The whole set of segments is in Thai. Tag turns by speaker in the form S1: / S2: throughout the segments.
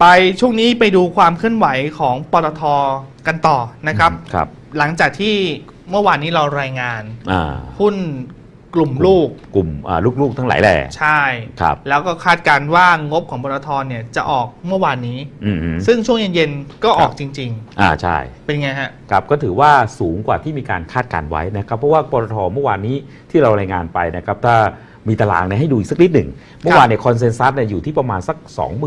S1: ไปช่วงนี้ไปดูความเคลื่อนไหวของปตทกันต่อนะครับ
S2: ครับ
S1: หลังจากที่เมื่อวานนี้เรารายงาน
S2: อ่า
S1: หุ้นกลุ่มลูก
S2: กลุ่มอ่าลูกๆทั้งหลายแหล่
S1: ใช่
S2: ครับ
S1: แล้วก็คาดการณ์ว่างบของปตทเนี่ยจะออกเมื่อวานนี้
S2: อืม
S1: ซึ่งช่วงเย็นๆก็ออก
S2: ครับ
S1: จริง
S2: อ่าใช่
S1: ๆ เป็นไงฮะ
S2: ครับก็ถือว่าสูงกว่าที่มีการคาดการไว้นะครับ เพราะว่าปตทเมื่อวานนี้ที่เรารายงานไปนะครับ ถ้า มีตารางเนี่ยให้ดูอีกสักนิดหนึ่งเมื่อวานเนี่ยคอนเซนแซสเนี่ยอยู่ที่ประมาณสัก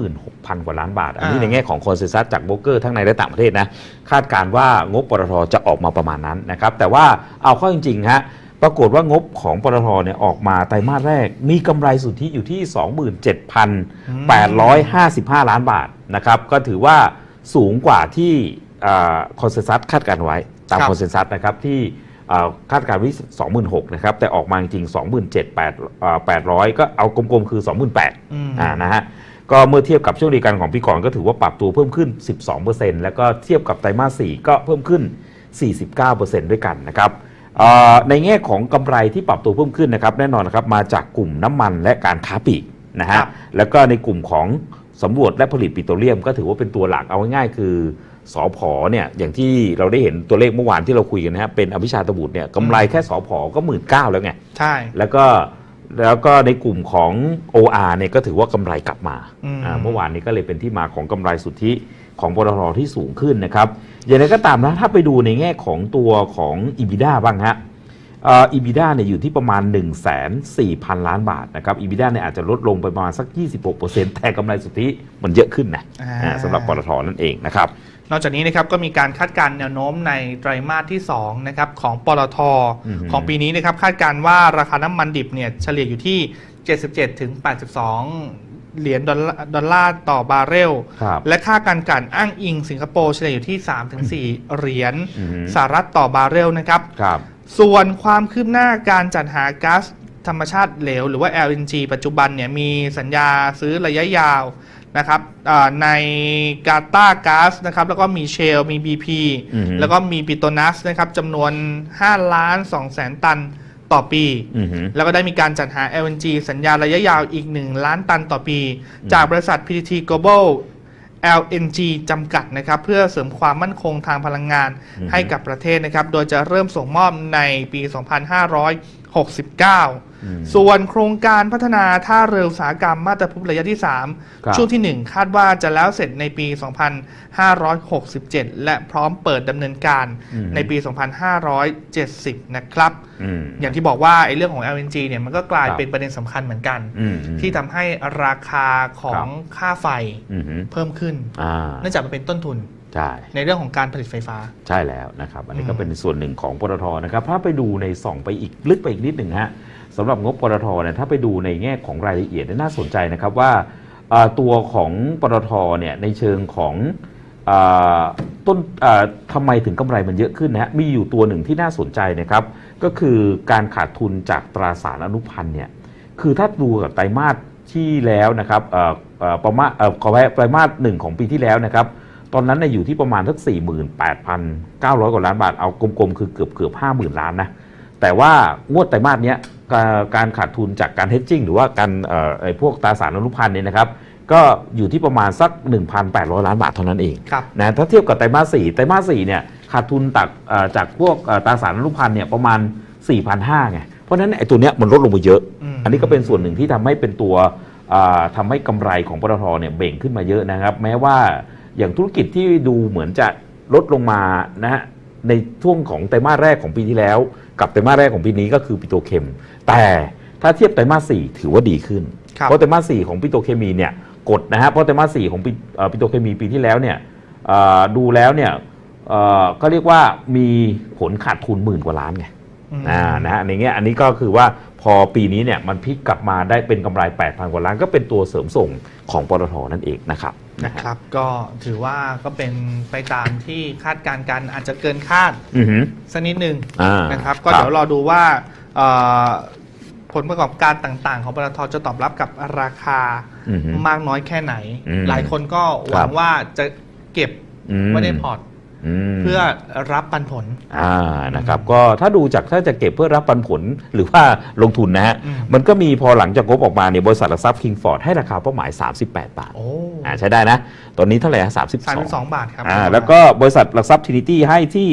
S2: 26,000 กว่าล้านบาท อันนี้
S1: อ่า
S2: ในแง่ของคอนเซนแซสจากโบรกเกอร์ทั้งในและต่างประเทศนะคาดการณ์ว่างบปตทจะออกมาประมาณนั้นนะครับแต่ว่าเอาเข้าจริงๆฮะปรากฏว่างบของปตทเนี่ยออกมาไตรมาสแรก มีกำไรสุทธิอยู่ที่ 27,855 ล้านบาทนะครับก็ถือว่าสูงกว่าที่คอนเซนแซสคาดการณ์ไว้ตาม
S1: ครับ
S2: คอนเซนแซสนะครับที่เอ่อ คาดการณ์ไว้26,000นะครับ แต่ออกมาจริงๆ27,800 ก็เอากลมๆ คือ 28,000
S1: อืม
S2: อ่านะฮะก็เมื่อเทียบกับช่วงเดียวกันของปีก่อนก็ถือว่าปรับตัวเพิ่มขึ้น 12%แล้วก็เทียบกับไตรมาส 4 ก็เพิ่มขึ้น 49%ด้วยกันนะครับเอ่อในแง่ของกำไรที่ปรับตัวเพิ่มขึ้นนะครับ แน่นอนนะครับมาจากกลุ่มน้ำมันและการค้าปลีกนะ
S1: ครั
S2: ฮะ
S1: บ
S2: แล้วก็ในกลุ่มของสำรวจและผลิตปิโตรเลียมก็ถือว่าเป็นตัวหลักเอาง่ายๆคือ สอพอเนี่ยอย่างที่เราได้เห็นตัวเลขเมื่อวานที่เราคุยกันนะฮะเป็นอภิชาตบุตรเนี่ยกำไรแค่สอพอก็หมื่นเก้าแล้วไง
S1: ใช่
S2: แล้วก็แล้วก็ในกลุ่มของ OR เนี่ยก็ถือว่ากำไรกลับมา
S1: อืม
S2: อ่าเมื่อวานนี้ก็เลยเป็นที่มาของกำไรสุทธิของปตทที่สูงขึ้นนะครับ อย่างไรก็ตามนะถ้าไปดูในแง่ของตัวของ EBITDA บ้างฮะเอ่อ EBITDA เนี่ยอยู่ที่ประมาณ 1 4 0 0 0 ล้านบาทนะครับ EBITDA เนี่ยอาจจะลดลงไปประมาณสัก 26%แต่กำไรสุทธิมันเยอะขึ้นนะ
S1: อ่า
S2: อ่าสำหรับปตทนั่นเองนะครับ
S1: นอกจากนี้นะครับก็มีการคาดการณ์แนวโน้มในไตรมาสที่2นะครับของปตท
S2: อือฮึ
S1: ของปีนี้นะครับคาดการณ์ว่าราคาน้ำมันดิบเนี่ยเฉลี่ยอยู่ที่ 77ถึง82 เหรียญดอลลาร์ดอลลาร์ต่อบาร์เรล
S2: ครับ
S1: และค่าการกลั่นอ้างอิงสิงคโปร์เฉลี่ยอยู่ที่3-4เหรียญ
S2: อือฮึ
S1: สหรัฐต่อบาร์เรลนะครับ
S2: ครับ
S1: ส่วนความคืบหน้าการจัดหาก๊าซ ธรรมชาติเหลวหรือว่า LNG ปัจจุบันเนี่ยมีสัญญาซื้อระยะยาวนะครับในกาตาก๊าซนะครับแล้วก็มีเชล มี BP แล้วก็มีปิโตนัสนะครับจำนวน 5 ล้าน2แสนตันต่อปี แล้วก็ได้มีการจัดหา LNG สัญญาระยะยาวอีก 1 ล้านตันต่อปี จากบริษัท PTT Global LNG จำกัดนะครับเพื่อเสริมความมั่นคงทางพลังงานให้กับประเทศนะครับ โดยจะเริ่มส่งมอบในปี
S2: 2500 69
S1: ส่วนโครงการพัฒนาท่าเรืออุตสาหกรรมมาตรภพระยะที่ 3 ช่วงที่ 1 คาดว่าจะแล้วเสร็จในปี 2567 และพร้อมเปิดดำเนินการในปี 2570 นะครับ
S2: อ
S1: ย่างที่บอกว่าไอ้เรื่องของ LNG เนี่ยมันก็กลายเป็นประเด็นสำคัญเหมือนกัน ที่ทำให้ราคาของค่าไฟเพิ่มขึ้นเนื่องจากมันเป็นต้นทุน
S2: ใช่
S1: ในเรื่องของการผลิตไฟฟ้า
S2: ใช่แล้วนะครับ อันนี้ก็
S1: อืม
S2: เป็นส่วนหนึ่งของปตทนะครับ ถ้าไปดูในส่องไปอีกลึกไปอีกนิดหนึ่งฮะสำหรับงบปตทเนี่ยถ้าไปดูในแง่ของรายละเอียดเนี่ยน่าสนใจนะครับว่าเอ่อตัวของปตทเนี่ยในเชิงของเออต้นเอ่อทำไมถึงกำไรมันเยอะขึ้นนะฮะมีอยู่ตัวหนึ่งที่น่าสนใจนะครับ ก็คือการขาดทุนจากตราสารอนุพันธ์เนี่ยคือถ้าดูกับไตรมาสที่แล้วนะครับเอ่อเอ่อประมาณเอ่อขอแพ้ไตรมาสหนึ่งของปีที่แล้วนะครับ ตอนนั้นเนี่ยอยู่ที่ประมาณสัก48,900 กว่าล้านบาท เอากลมๆ คือเกือบเกือบ50,000 ล้านนะ แต่ว่างวดไตรมาสเนี้ยการการขาดทุนจากการเฮดจิ้งหรือว่าการเอ่อไอ้พวกตราสารอนุพันธ์เนี่ยนะครับ ก็อยู่ที่ประมาณสัก 1,800 ล้านบาทเท่านั้นเอง
S1: ครับ
S2: นะถ้าเทียบกับไตรมาส4ไตรมาส4เนี่ยขาดทุนจากเอ่อจากพวกเอ่อตราสารอนุพันธ์เนี่ยประมาณ 4,500ไงเพราะฉะนั้นไอ้ตัวเนี้ยมันลดลงไปเยอะ
S1: อืม
S2: อันนี้ก็เป็นส่วนหนึ่งที่ทำให้เป็นตัวอ่าทำให้กำไรของปตทเนี่ยเบ่งขึ้นมาเยอะนะครับ แม้ว่า อย่างธุรกิจที่ดูเหมือนจะลดลงมานะฮะในช่วงของไตรมาสแรกของปีที่แล้ว กับไตรมาสแรกของปีนี้ก็คือปิโตรเคม แต่ถ้าเทียบไตรมาสสี่ถือว่าดีขึ้น
S1: ครับ
S2: เพราะไตรมาสสี่ของปิโตรเคมีเนี่ยกดนะฮะเพราะไตรมาสสี่ของปิเอ่อปิโตรเคมีปีที่แล้วเนี่ยเอ่อดูแล้วเนี่ยเอ่อก็เรียกว่ามีผลขาดทุนหมื่นกว่าล้านไง
S1: อืม
S2: อ่านะฮะในเงี้ยอันนี้ก็คือว่าพอปีนี้เนี่ยมันพลิกกลับมาได้เป็นกำไร 8,000 กว่าล้านก็เป็นตัวเสริมส่งของปตทนั่นเองนะครับ
S1: นะครับ ก็ถือว่าก็เป็นไปตามที่คาดการณ์กันอาจจะเกินคาด
S2: อือหือ
S1: สักนิดหนึ่ง
S2: อ่า
S1: นะครับ ก็
S2: ครับ
S1: เดี๋ยวรอดูว่าเอ่อผลประกอบการต่างๆ ของปตทจะตอบรับกับราคา
S2: อือหือ
S1: มากน้อยแค่ไหน
S2: อืม
S1: หลายคนก็หวัง
S2: ครับ
S1: ว่าจะเก็บ
S2: อืม
S1: ไว้ในพอร์ต
S2: อืม
S1: เพื่อรับปันผล
S2: อ่านะครับก็ถ้าดูจากถ้าจะเก็บเพื่อรับปันผลหรือว่าลงทุนนะฮะ
S1: อืม
S2: มันก็มีพอหลังจากงบออกมาเนี่ยบริษัทหลักทรัพย์คิงฟอร์ดให้ราคาเป้าหมาย 38 บาท
S1: โอ้
S2: อ่าใช้ได้นะ ตอนนี้เท่าไหร่ฮะ
S1: สามสิบสอง
S2: 32
S1: บาทครับ
S2: อ่าแล้วก็บริษัทหลักทรัพย์ทินิตี้ให้ที่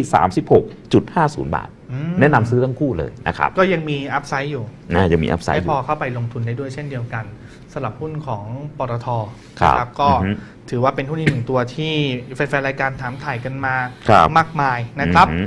S2: 36.50 บาท
S1: อืม
S2: แนะนำซื้อทั้งคู่เลยนะครับ
S1: ก็ยังมีอัพไซด์อยู่
S2: น่าจะมีอัพไซด์
S1: ให้
S2: อ
S1: พอยู่เข้าไปลงทุนได้ด้วยเช่นเดียวกันสำหรับหุ้นของปตท
S2: ครับ
S1: นะก็
S2: อือฮึ
S1: ถือว่าเป็นหุ้นอีกหนึ่งตัวที่แฟนๆรายการถามถ่ายกันมา
S2: ครับ
S1: มากมายนะครับ
S2: อือฮึ